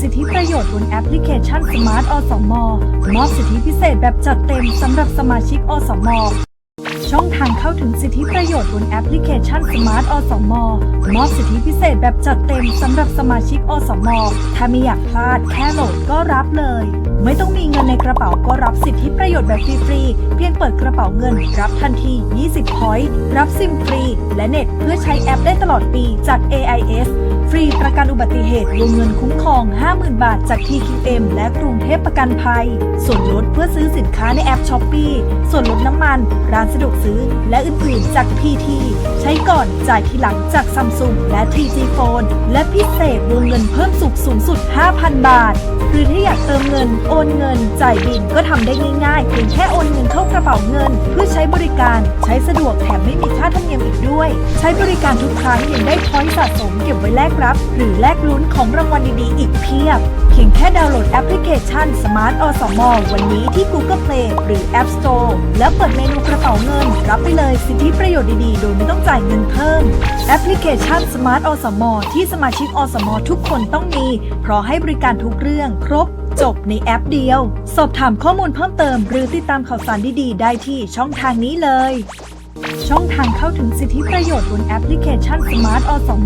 สิทธิประโยชน์บนแอปพลิเคชันสมาร์ทอสมมอบสิทธิพิเศษแบบจัดเต็มสำหรับสมาชิกอสม ช่องทางเข้าถึงสิทธิประโยชน์บนแอปพลิเคชัน Smart อสมมอบสิทธิพิเศษแบบจัดเต็มสำหรับสมาชิกอสมถ้าไม่อยากพลาดแค่โหลดก็รับเลย ไม่ต้องมีเงินในกระเป๋าก็รับสิทธิประโยชน์แบบฟรีๆเพียงเปิดกระเป๋าเงิน รับทันที 20 พอยต์รับซิมฟรี และเน็ตเพื่อใช้แอปได้ตลอดปีจาก AIS ฟรีประกันอุบัติเหตุวงเงินคุ้มครอง 50,000 บาทจาก TQM และกรุงเทพประกันภัย ส่วนลดเพื่อซื้อสินค้าในแอป s h อ p e e ส่วนลดน้ำมัน ร้านสะดวกซื้อและอื่นๆจาก PT ใช้ก่อนจ่ายทีหลังจากซัมซุงและ TG Phone และพิเศษวงเงินเพิ่มสุขสูงสุด 5,000 บาท หรือถ้าอยากเติมเงินโอนเงิน จ่ายบินก็ทำได้ง่ายๆเพียงแค่โอนเงินเข้ากระเป๋าเงิน เพื่อใช้บริการใช้สะดวกแถมไม่มีค่าธรรมเนียม ใช้บริการทุกครั้งยังได้พอยต์สะสมเก็บไว้แลกรับ หรือแลกลุ้นของรางวัลดีๆ อีกเพียบ เพียงแค่ดาวน์โหลดแอปพลิเคชัน Smart อสมวันนี้ที่ Google Play หรือ App Store แล้วเปิดเมนูกระเป๋าเงิน รับไปเลยสิทธิประโยชน์ดีๆ โดยไม่ต้องจ่ายเงินเพิ่ม แอปพลิเคชัน Smart อสมที่สมาชิกอสมทุกคนต้องมี เพราะให้บริการทุกเรื่องครบจบในแอปเดียว สอบถามข้อมูลเพิ่มเติม หรือติดตามข่าวสารดีๆ ได้ที่ช่องทางนี้เลย ช่องทางเข้าถึงสิทธิประโยชน์บนแอปพลิเคชันสมาร์ทอสม